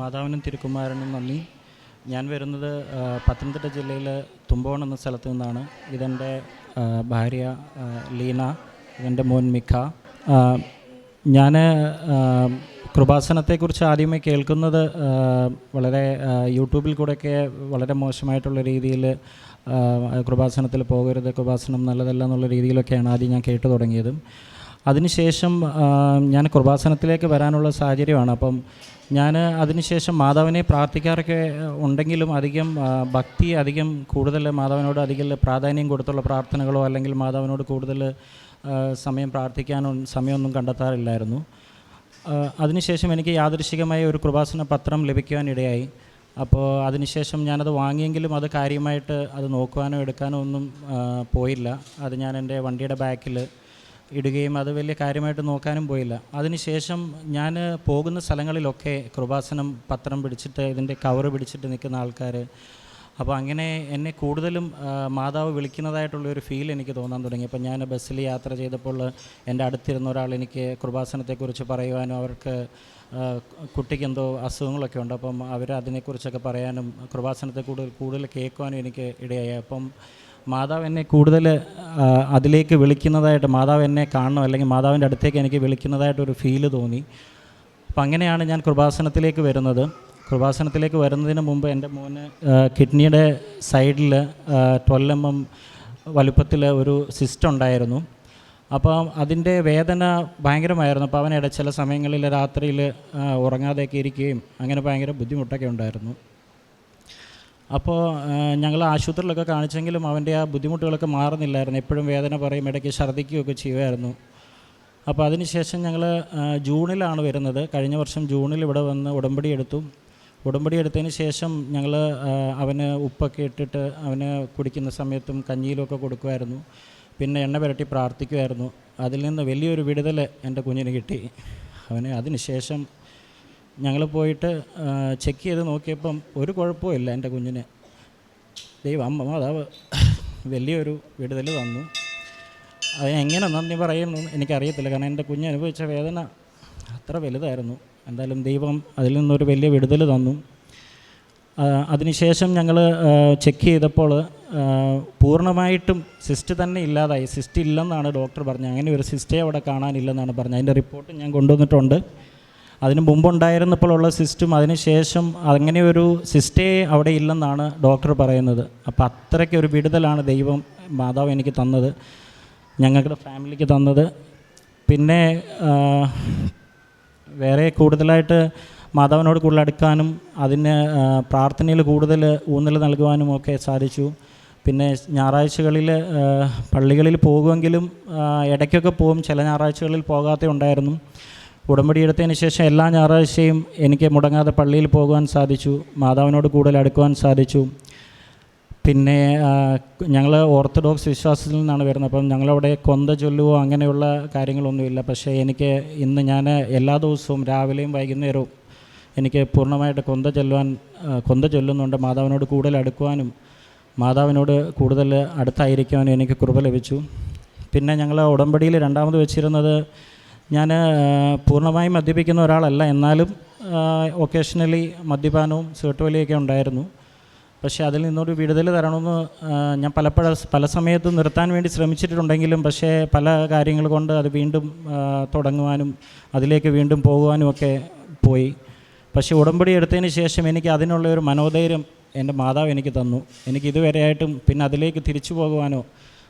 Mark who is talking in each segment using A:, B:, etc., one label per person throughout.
A: മാതാവിനും തിരുക്കുമാരനും നന്ദി. ഞാൻ വരുന്നത് പത്തനംതിട്ട ജില്ലയിലെ തുമ്പോൺ എന്ന സ്ഥലത്ത് നിന്നാണ്. ഇതെന്റെ ഭാര്യ ലീന ഇതെന്റെ മോൻ മിഖ ഞാൻ കൃപാസനത്തെക്കുറിച്ച് ആദ്യമേ കേൾക്കുന്നത് വളരെ യൂട്യൂബിൽ കൂടെയൊക്കെ വളരെ മോശമായിട്ടുള്ള രീതിയിൽ കൃപാസനത്തിൽ പോകരുത് കൃപാസനം നല്ലതല്ല എന്നുള്ള രീതിയിലൊക്കെയാണ് ആദ്യം ഞാൻ കേട്ടു തുടങ്ങിയതും. അതിനുശേഷം ഞാൻ കൃപാസനത്തിലേക്ക് വരാനുള്ള സാഹചര്യമാണ്. അപ്പം ഞാൻ അതിനുശേഷം മാതാവിനെ പ്രാർത്ഥിക്കാറൊക്കെ ഉണ്ടെങ്കിലും അധികം ഭക്തി അധികം കൂടുതൽ മാതാവിനോട് അധികം പ്രാധാന്യം കൊടുത്തുള്ള പ്രാർത്ഥനകളോ അല്ലെങ്കിൽ മാതാവിനോട് കൂടുതൽ സമയം പ്രാർത്ഥിക്കാനോ സമയമൊന്നും കണ്ടെത്താറില്ലായിരുന്നു. അതിനുശേഷം എനിക്ക് യാദൃശികമായ ഒരു കൃപാസന പത്രം ലഭിക്കുവാനിടയായി. അപ്പോൾ അതിനുശേഷം ഞാനത് വാങ്ങിയെങ്കിലും അത് കാര്യമായിട്ട് അത് നോക്കുവാനോ എടുക്കാനോ ഒന്നും പോയില്ല. അത് ഞാൻ എന്റെ വണ്ടിയുടെ ബാക്കിൽ ഇടുകയും അത് വലിയ കാര്യമായിട്ട് നോക്കാനും പോയില്ല. അതിനുശേഷം ഞാൻ പോകുന്ന സ്ഥലങ്ങളിലൊക്കെ കൃപാസനം പത്രം പിടിച്ചിട്ട് ഇതിന്റെ കവർ പിടിച്ചിട്ട് നിൽക്കുന്ന ആൾക്കാർ അപ്പോൾ അങ്ങനെ എന്നെ കൂടുതലും മാതാവ് വിളിക്കുന്നതായിട്ടുള്ള ഒരു ഫീൽ എനിക്ക് തോന്നാൻ തുടങ്ങി. അപ്പോൾ ഞാൻ ബസ്സിൽ യാത്ര ചെയ്തപ്പോൾ എന്റെ അടുത്തിരുന്ന ഒരാൾ എനിക്ക് കൃപാസനത്തെക്കുറിച്ച് പറയുവാനും അവർക്ക് കുട്ടിക്ക് എന്തോ അസുഖങ്ങളൊക്കെ ഉണ്ട്. അപ്പം അവർ അതിനെക്കുറിച്ചൊക്കെ പറയാനും കൃപാസനത്തെ കൂടുതൽ കൂടുതൽ കേൾക്കുവാനും എനിക്ക് ഇടയായി. അപ്പം മാതാവ് എന്നെ കൂടുതൽ അതിലേക്ക് വിളിക്കുന്നതായിട്ട് മാതാവ് എന്നെ കാണണം അല്ലെങ്കിൽ മാതാവിന്റെ അടുത്തേക്ക് എനിക്ക് വിളിക്കുന്നതായിട്ടൊരു ഫീൽ തോന്നി. അപ്പം അങ്ങനെയാണ് ഞാൻ കൃപാസനത്തിലേക്ക് വരുന്നത്. കൃപാസനത്തിലേക്ക് വരുന്നതിന് മുമ്പ് എന്റെ മോന് കിഡ്നിയുടെ സൈഡിൽ ട്വൽവ് എം എം വലുപ്പത്തിൽ ഒരു സിസ്റ്റം ഉണ്ടായിരുന്നു. അപ്പം അതിന്റെ വേദന ഭയങ്കരമായിരുന്നു. അപ്പോൾ അവനിടെ ചില സമയങ്ങളിൽ രാത്രിയിൽ ഉറങ്ങാതെയൊക്കെ ഇരിക്കുകയും അങ്ങനെ ഭയങ്കര ബുദ്ധിമുട്ടൊക്കെ ഉണ്ടായിരുന്നു. അപ്പോൾ ഞങ്ങൾ ആശുപത്രിയിലൊക്കെ കാണിച്ചെങ്കിലും അവന്റെ ആ ബുദ്ധിമുട്ടുകളൊക്കെ മാറുന്നില്ലായിരുന്നു. എപ്പോഴും വേദന പറയും ഇടയ്ക്ക് ഛർദ്ദിക്കുകയൊക്കെ ചെയ്യുമായിരുന്നു. അപ്പോൾ അതിനുശേഷം ഞങ്ങൾ ജൂണിലാണ് വരുന്നത്. കഴിഞ്ഞ വർഷം ജൂണിൽ ഇവിടെ വന്ന് ഉടമ്പടി എടുത്തു. ഉടമ്പടി എടുത്തതിന് ശേഷം ഞങ്ങൾ അവന് ഉപ്പൊക്കെ ഇട്ടിട്ട് അവന് കുടിക്കുന്ന സമയത്തും കഞ്ഞിയിലുമൊക്കെ കൊടുക്കുമായിരുന്നു. പിന്നെ എണ്ണ പുരട്ടി പ്രാർത്ഥിക്കുമായിരുന്നു. അതിൽ നിന്ന് വലിയൊരു വിടുതൽ എന്റെ കുഞ്ഞിന് കിട്ടി. അവന് അതിന് ശേഷം ഞങ്ങൾ പോയിട്ട് ചെക്ക് ചെയ്ത് നോക്കിയപ്പം ഒരു കുഴപ്പമില്ല എന്റെ കുഞ്ഞിന്. ദൈവം അമ്മ മാതാവ് വലിയൊരു വിടുതൽ തന്നു. അത് എങ്ങനെ നന്ദി പറയുന്നു എനിക്കറിയത്തില്ല. കാരണം എന്റെ കുഞ്ഞ് അനുഭവിച്ച വേദന അത്ര വലുതായിരുന്നു. എന്തായാലും ദൈവം അതിൽ നിന്നൊരു വലിയ വിടുതൽ തന്നു. അതിനുശേഷം ഞങ്ങൾ ചെക്ക് ചെയ്തപ്പോൾ പൂർണമായിട്ടും സിസ്റ്റ് തന്നെ ഇല്ലാതായി. സിസ്റ്റ് ഇല്ലെന്നാണ് ഡോക്ടർ പറഞ്ഞത്. അങ്ങനെ ഒരു സിസ്റ്റേ അവിടെ കാണാനില്ലെന്നാണ് പറഞ്ഞത്. അതിന്റെ റിപ്പോർട്ട് ഞാൻ കൊണ്ടുവന്നിട്ടുണ്ട്. അതിന് മുമ്പുണ്ടായിരുന്നപ്പോഴുള്ള സിസ്റ്റും അതിനുശേഷം അങ്ങനെ ഒരു സിസ്റ്റേ അവിടെ ഇല്ലെന്നാണ് ഡോക്ടർ പറയുന്നത്. അപ്പോൾ അത്രയ്ക്ക് ഒരു വിടുതലാണ് ദൈവം മാതാവ് എനിക്ക് തന്നത് ഞങ്ങളുടെ ഫാമിലിക്ക് തന്നത്. പിന്നെ വേറെ കൂടുതലായിട്ട് മാതാവിനോട് കൂടുതൽ അടുക്കാനും അതിന് പ്രാർത്ഥനയിൽ കൂടുതൽ ഊന്നൽ നൽകുവാനും ഒക്കെ സാധിച്ചു. പിന്നെ ഞായറാഴ്ചകളിൽ പള്ളികളിൽ പോകുമെങ്കിലും ഇടയ്ക്കൊക്കെ പോകും. ചില ഞായറാഴ്ചകളിൽ പോകാതെ ഉണ്ടായിരുന്നു. ഉടമ്പടി എടുത്തതിന് ശേഷം എല്ലാ ഞായറാഴ്ചയും എനിക്ക് മുടങ്ങാതെ പള്ളിയിൽ പോകുവാൻ സാധിച്ചു മാതാവിനോട് കൂടുതൽ അടുക്കുവാൻ സാധിച്ചു. പിന്നെ ഞങ്ങൾ ഓർത്തഡോക്സ് വിശ്വാസത്തിൽ നിന്നാണ് വരുന്നത്. അപ്പം ഞങ്ങളവിടെ കൊന്ത ചൊല്ലുവോ അങ്ങനെയുള്ള കാര്യങ്ങളൊന്നുമില്ല. പക്ഷേ എനിക്ക് ഇന്ന് ഞാൻ എല്ലാ ദിവസവും രാവിലെയും വൈകുന്നേരവും എനിക്ക് പൂർണമായിട്ട് കൊന്ത ചൊല്ലുവാൻ കൊന്ത ചൊല്ലുന്നുണ്ട്. മാതാവിനോട് കൂടുതൽ അടുക്കുവാനും മാതാവിനോട് കൂടുതൽ അടുത്തായിരിക്കുവാനും എനിക്ക് കൃപ ലഭിച്ചു. പിന്നെ ഞങ്ങൾ ഉടമ്പടിയിൽ രണ്ടാമത് വെച്ചിരുന്നത് ഞാൻ പൂർണമായും മദ്യപിക്കുന്ന ഒരാളല്ല. എന്നാലും ഒക്കേഷണലി മദ്യപാനവും സീട്ടുവലിയൊക്കെ ഉണ്ടായിരുന്നു. പക്ഷേ അതിൽ നിന്നൊരു വിടുതൽ തരണമെന്ന് ഞാൻ പലപ്പോഴും പല സമയത്തും നിർത്താൻ വേണ്ടി ശ്രമിച്ചിട്ടുണ്ടെങ്കിലും പക്ഷേ പല കാര്യങ്ങൾ കൊണ്ട് അത് വീണ്ടും തുടങ്ങുവാനും അതിലേക്ക് വീണ്ടും പോകുവാനും ഒക്കെ പോയി. പക്ഷേ ഉടമ്പടി എടുത്തതിന് ശേഷം എനിക്ക് അതിനുള്ള ഒരു മനോധൈര്യം എന്റെ മാതാവ് എനിക്ക് തന്നു. എനിക്ക് ഇതുവരെയായിട്ടും പിന്നെ അതിലേക്ക് തിരിച്ചു പോകുവാനോ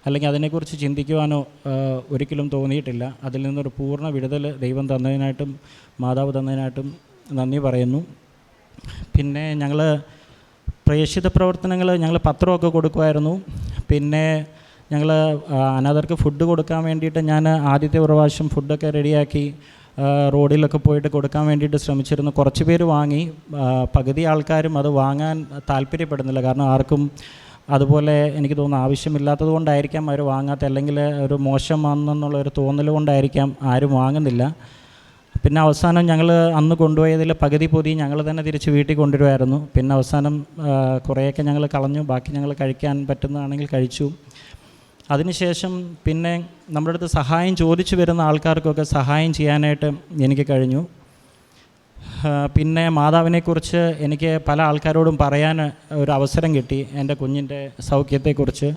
A: അല്ലെങ്കിൽ അതിനെക്കുറിച്ച് ചിന്തിക്കുവാനോ ഒരിക്കലും തോന്നിയിട്ടില്ല. അതിൽ നിന്നൊരു പൂർണ വിടുതൽ ദൈവം തന്നതിനായിട്ടും മാതാവ് തന്നതിനായിട്ടും നന്ദി പറയുന്നു. പിന്നെ ഞങ്ങൾ പ്രേക്ഷിത പ്രവർത്തനങ്ങൾ ഞങ്ങൾ പത്രമൊക്കെ കൊടുക്കുമായിരുന്നു പിന്നെ ഞങ്ങൾ അനാഥർക്ക് ഫുഡ് കൊടുക്കാൻ വേണ്ടിയിട്ട് ഞാൻ ആദ്യത്തെ പ്രാവശ്യം ഫുഡൊക്കെ റെഡിയാക്കി റോഡിലൊക്കെ പോയിട്ട് കൊടുക്കാൻ വേണ്ടിയിട്ട് ശ്രമിച്ചിരുന്നു. കുറച്ച് പേര് വാങ്ങി പകുതി ആൾക്കാരും അത് വാങ്ങാൻ താല്പര്യപ്പെടുന്നില്ല. കാരണം ആർക്കും അതുപോലെ എനിക്ക് തോന്നുന്നു ആവശ്യമില്ലാത്തത് കൊണ്ടായിരിക്കാം അവർ വാങ്ങാത്ത അല്ലെങ്കിൽ ഒരു മോശമാണെന്നുള്ള ഒരു തോന്നൽ കൊണ്ടായിരിക്കാം ആരും വാങ്ങുന്നില്ല. പിന്നെ അവസാനം ഞങ്ങൾ അന്ന് കൊണ്ടുപോയതിൽ പകുതി പൊതി ഞങ്ങൾ തന്നെ തിരിച്ച് വീട്ടിൽ കൊണ്ടുവരുമായിരുന്നു പിന്നെ അവസാനം കുറേയൊക്കെ ഞങ്ങൾ കളഞ്ഞു. ബാക്കി ഞങ്ങൾ കഴിക്കാൻ പറ്റുന്നതാണെങ്കിൽ കഴിച്ചു. അതിനുശേഷം പിന്നെ നമ്മുടെ അടുത്ത് സഹായം ചോദിച്ചു വരുന്ന ആൾക്കാർക്കൊക്കെ സഹായം ചെയ്യാനായിട്ട് എനിക്ക് കഴിഞ്ഞു. പിന്നെ മാതാവിനെക്കുറിച്ച് എനിക്ക് പല ആൾക്കാരോടും പറയാൻ ഒരു അവസരം കിട്ടി എന്റെ കുഞ്ഞിന്റെ സൗഖ്യത്തെക്കുറിച്ച്.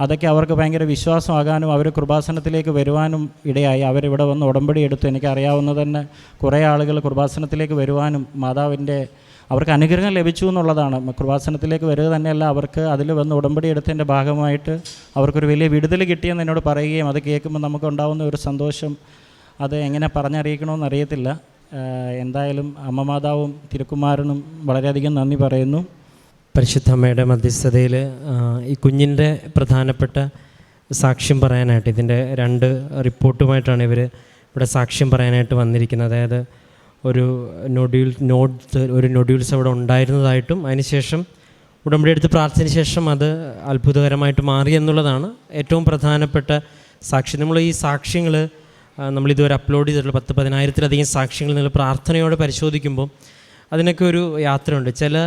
A: അതൊക്കെ അവർക്ക് ഭയങ്കര വിശ്വാസമാകാനും അവർ കൃപാസനത്തിലേക്ക് വരുവാനും ഇടയായി. അവരിവിടെ വന്ന് ഉടമ്പടി എടുത്തു എനിക്കറിയാവുന്ന തന്നെ കുറേ ആളുകൾ കൃപാസനത്തിലേക്ക് വരുവാനും മാതാവിന്റെ അവർക്ക് അനുഗ്രഹം ലഭിച്ചു എന്നുള്ളതാണ്. കൃപാസനത്തിലേക്ക് വരിക തന്നെയല്ല അവർക്ക് അതിൽ വന്ന് ഉടമ്പടി എടുത്തതിന്റെ ഭാഗമായിട്ട് അവർക്കൊരു വലിയ വിടുതൽ കിട്ടിയെന്ന് എന്നോട് പറയുകയും അത് കേൾക്കുമ്പോൾ നമുക്ക് ഉണ്ടാകുന്ന ഒരു സന്തോഷം അത് എങ്ങനെ പറഞ്ഞറിയിക്കണമെന്ന് അറിയത്തില്ല. എന്തായാലും അമ്മ മാതാവും തിരുക്കുമാരനും വളരെയധികം നന്ദി പറയുന്നു.
B: പരിശുദ്ധമ്മയുടെ മധ്യസ്ഥതയിൽ ഈ കുഞ്ഞിന്റെ പ്രധാനപ്പെട്ട സാക്ഷ്യം പറയാനായിട്ട് ഇതിന്റെ രണ്ട് റിപ്പോർട്ടുമായിട്ടാണ് ഇവർ ഇവിടെ സാക്ഷ്യം പറയാനായിട്ട് വന്നിരിക്കുന്നത്. അതായത് ഒരു നൊഡ്യൂൾ നോഡ്സ് ഒരു നൊഡ്യൂൾസ് അവിടെ ഉണ്ടായിരുന്നതായിട്ടും അതിനുശേഷം ഉടമ്പടി എടുത്ത് പ്രാർത്ഥന ശേഷം അത് അത്ഭുതകരമായിട്ട് മാറി എന്നുള്ളതാണ് ഏറ്റവും പ്രധാനപ്പെട്ട സാക്ഷി നമ്മൾ ഈ സാക്ഷ്യങ്ങൾ നമ്മളിതുവരെ അപ്ലോഡ് ചെയ്തിട്ടുള്ള പത്ത് പതിനായിരത്തിലധികം സാക്ഷ്യങ്ങൾ നിങ്ങൾ പ്രാർത്ഥനയോടെ പരിശോധിക്കുമ്പോൾ അതിനൊക്കെ ഒരു യാത്രയുണ്ട്. ചില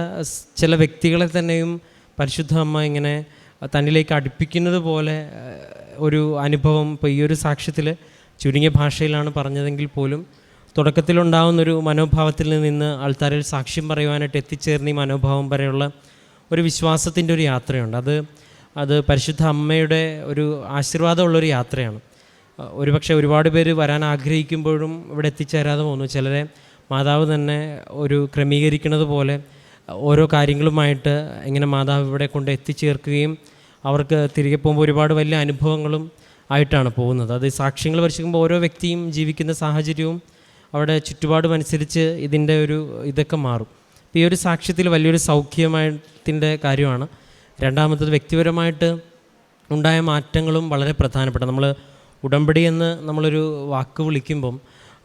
B: ചില വ്യക്തികളെ തന്നെയും പരിശുദ്ധ അമ്മ ഇങ്ങനെ തന്നിലേക്ക് അടുപ്പിക്കുന്നത് പോലെ ഒരു അനുഭവം ഇപ്പോൾ ഈ ഒരു സാക്ഷ്യത്തിൽ ചുരുങ്ങിയ ഭാഷയിലാണ് പറഞ്ഞതെങ്കിൽ പോലും തുടക്കത്തിലുണ്ടാകുന്നൊരു മനോഭാവത്തിൽ നിന്ന് ആൾക്കാരിൽ സാക്ഷ്യം പറയുവാനായിട്ട് എത്തിച്ചേർന്ന ഈ മനോഭാവം വരെയുള്ള ഒരു വിശ്വാസത്തിന്റെ ഒരു യാത്രയുണ്ട്. അത് അത് പരിശുദ്ധ അമ്മയുടെ ഒരു ആശീർവാദമുള്ളൊരു യാത്രയാണ്. ഒരുപക്ഷെ ഒരുപാട് പേര് വരാൻ ആഗ്രഹിക്കുമ്പോഴും ഇവിടെ എത്തിച്ചേരാതെ പോകുന്നു. ചിലരെ മാതാവ് തന്നെ ഒരു ക്രമീകരിക്കുന്നത് പോലെ ഓരോ കാര്യങ്ങളുമായിട്ട് ഇങ്ങനെ മാതാവ് ഇവിടെ കൊണ്ട് എത്തിച്ചേർക്കുകയും അവർക്ക് തിരികെ പോകുമ്പോൾ ഒരുപാട് വലിയ അനുഭവങ്ങളും ആയിട്ടാണ് പോകുന്നത്. അത് സാക്ഷ്യങ്ങൾ പരിശോധിക്കുമ്പോൾ ഓരോ വ്യക്തിയും ജീവിക്കുന്ന സാഹചര്യവും അവിടെ ചുറ്റുപാടും അനുസരിച്ച് ഇതിന്റെ ഒരു ഇതൊക്കെ മാറും. ഈ ഒരു സാക്ഷ്യത്തിൽ വലിയൊരു സൗഖ്യമായത്തിന്റെ കാര്യമാണ്. രണ്ടാമത്തത് വ്യക്തിപരമായിട്ട് ഉണ്ടായ മാറ്റങ്ങളും വളരെ പ്രധാനപ്പെട്ട നമ്മൾ ഉടമ്പടി എന്ന് നമ്മളൊരു വാക്ക് വിളിക്കുമ്പം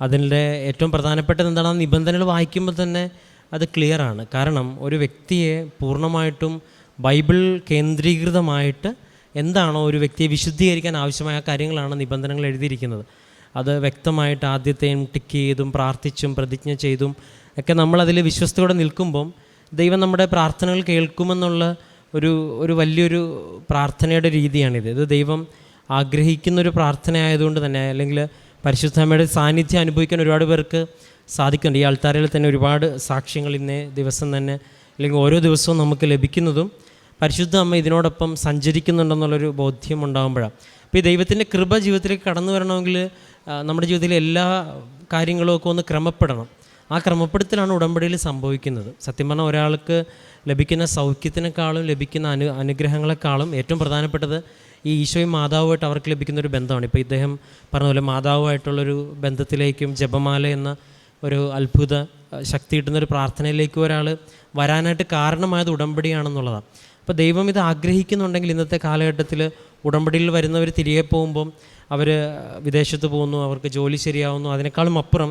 B: അതിന്റെ ഏറ്റവും പ്രധാനപ്പെട്ടത് എന്താണ്? നിബന്ധനകൾ വായിക്കുമ്പോൾ തന്നെ അത് ക്ലിയറാണ് കാരണം ഒരു വ്യക്തിയെ പൂർണമായിട്ടും ബൈബിൾ കേന്ദ്രീകൃതമായിട്ട് എന്താണോ ഒരു വ്യക്തിയെ വിശുദ്ധീകരിക്കാൻ ആവശ്യമായ കാര്യങ്ങളാണ് നിബന്ധനകൾ എഴുതിയിരിക്കുന്നത്. അത് വ്യക്തമായിട്ട് ആദ്യത്തെയും ടിക്ക് ചെയ്തും പ്രാർത്ഥിച്ചും പ്രതിജ്ഞ ചെയ്തും ഒക്കെ നമ്മളതിൽ വിശ്വസ്തയോടെ നിൽക്കുമ്പം ദൈവം നമ്മുടെ പ്രാർത്ഥനകൾ കേൾക്കുമെന്നുള്ള ഒരു ഒരു വലിയൊരു പ്രാർത്ഥനയുടെ രീതിയാണിത്. ഇത് ദൈവം ആഗ്രഹിക്കുന്ന ഒരു പ്രാർത്ഥന ആയതുകൊണ്ട് തന്നെ അല്ലെങ്കിൽ പരിശുദ്ധമ്മയുടെ സാന്നിധ്യം അനുഭവിക്കാൻ ഒരുപാട് പേർക്ക് സാധിക്കുന്നുണ്ട്. ഈ ആൾത്താരയിൽ തന്നെ ഒരുപാട് സാക്ഷ്യങ്ങൾ ഇന്നേ ദിവസം തന്നെ അല്ലെങ്കിൽ ഓരോ ദിവസവും നമുക്ക് ലഭിക്കുന്നതും പരിശുദ്ധ അമ്മ ഇതിനോടൊപ്പം സഞ്ചരിക്കുന്നുണ്ടെന്നുള്ളൊരു ബോധ്യം ഉണ്ടാകുമ്പോഴാണ് അപ്പോൾ ഈ ദൈവത്തിന്റെ കൃപ ജീവിതത്തിലേക്ക് കടന്നു വരണമെങ്കിൽ നമ്മുടെ ജീവിതത്തിലെ എല്ലാ കാര്യങ്ങളുമൊക്കെ ഒന്ന് ക്രമപ്പെടണം. ആ ക്രമപ്പെടുത്തലാണ് ഉടമ്പടിയിൽ സംഭവിക്കുന്നത്. സത്യം പറഞ്ഞാൽ ഒരാൾക്ക് ലഭിക്കുന്ന സൗഖ്യത്തിനേക്കാളും ലഭിക്കുന്ന അനു അനുഗ്രഹങ്ങളെക്കാളും ഏറ്റവും പ്രധാനപ്പെട്ടത് ഈ ഈശോയും മാതാവുമായിട്ട് അവർക്ക് ലഭിക്കുന്ന ഒരു ബന്ധമാണ്. ഇപ്പോൾ ഇദ്ദേഹം പറഞ്ഞ പോലെ മാതാവുമായിട്ടുള്ളൊരു ബന്ധത്തിലേക്കും ജപമാല എന്ന ഒരു അത്ഭുത ശക്തി കിട്ടുന്ന ഒരു പ്രാർത്ഥനയിലേക്ക് ഒരാൾ വരാനായിട്ട് കാരണമായത് ഉടമ്പടിയാണെന്നുള്ളതാണ് അപ്പോൾ ദൈവം ഇത് ആഗ്രഹിക്കുന്നുണ്ടെങ്കിൽ ഇന്നത്തെ കാലഘട്ടത്തിൽ ഉടമ്പടിയിൽ വരുന്നവർ തിരികെ പോകുമ്പം അവർ വിദേശത്ത് പോകുന്നു അവർക്ക് ജോലി ശരിയാവുന്നു അതിനേക്കാളും അപ്പുറം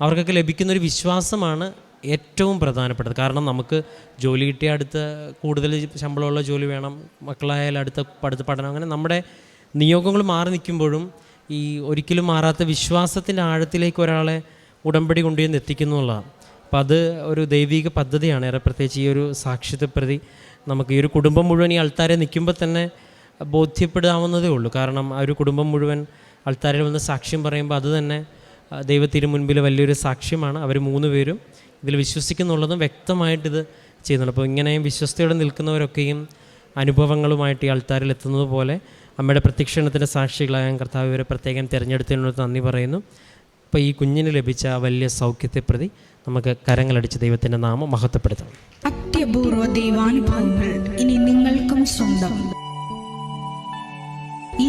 B: അവർക്കൊക്കെ ലഭിക്കുന്നൊരു വിശ്വാസമാണ് ഏറ്റവും പ്രധാനപ്പെട്ടത്. കാരണം നമുക്ക് ജോലി കിട്ടിയ അടുത്ത കൂടുതൽ ശമ്പളമുള്ള ജോലി വേണം മക്കളായാലും അടുത്ത അടുത്ത പഠനം അങ്ങനെ നമ്മുടെ നിയോഗങ്ങൾ മാറി നിൽക്കുമ്പോഴും ഈ ഒരിക്കലും മാറാത്ത വിശ്വാസത്തിന്റെ ആഴത്തിലേക്ക് ഒരാളെ ഉടമ്പടി കൊണ്ടുവന്ന് എത്തിക്കുന്നു അപ്പം അത് ഒരു ദൈവിക പദ്ധതിയാണ്. ഏറെ പ്രത്യേകിച്ച് ഈ ഒരു സാക്ഷ്യത്തെ പ്രതി നമുക്ക് ഈ ഒരു കുടുംബം മുഴുവൻ ഈ ആൾത്താരെ നിൽക്കുമ്പോൾ തന്നെ ബോധ്യപ്പെടാവുന്നതേ ഉള്ളൂ. കാരണം ആ ഒരു കുടുംബം മുഴുവൻ ആൾത്താരിൽ വന്ന് സാക്ഷ്യം പറയുമ്പോൾ അത് തന്നെ ദൈവത്തിന് മുൻപിൽ വലിയൊരു സാക്ഷ്യമാണ്. അവർ മൂന്ന് പേരും ഇതിൽ വിശ്വസിക്കുന്നുള്ളതും വ്യക്തമായിട്ടിത് ചെയ്യുന്നുണ്ട്. അപ്പോൾ ഇങ്ങനെയും വിശ്വസ്തയോടെ നിൽക്കുന്നവരൊക്കെയും അനുഭവങ്ങളുമായിട്ട് ഈ ആൾത്താരിൽ എത്തുന്നത് പോലെ അമ്മയുടെ പ്രത്യക്ഷണത്തിന്റെ സാക്ഷികളായ കർത്താവ് ഇവരെ പ്രത്യേകം തിരഞ്ഞെടുത്തതിനോട് നന്ദി പറയുന്നു. അപ്പോൾ ഈ കുഞ്ഞിന് ലഭിച്ച വലിയ സൗഖ്യത്തെ പ്രതി നമുക്ക് കരങ്ങളടിച്ച് ദൈവത്തിന്റെ നാമം മഹത്വപ്പെടുത്തണം
C: അത്യപൂർവ ദൈവാനുഭവങ്ങൾ ഇനി നിങ്ങൾക്കും സ്വന്തം. ഈ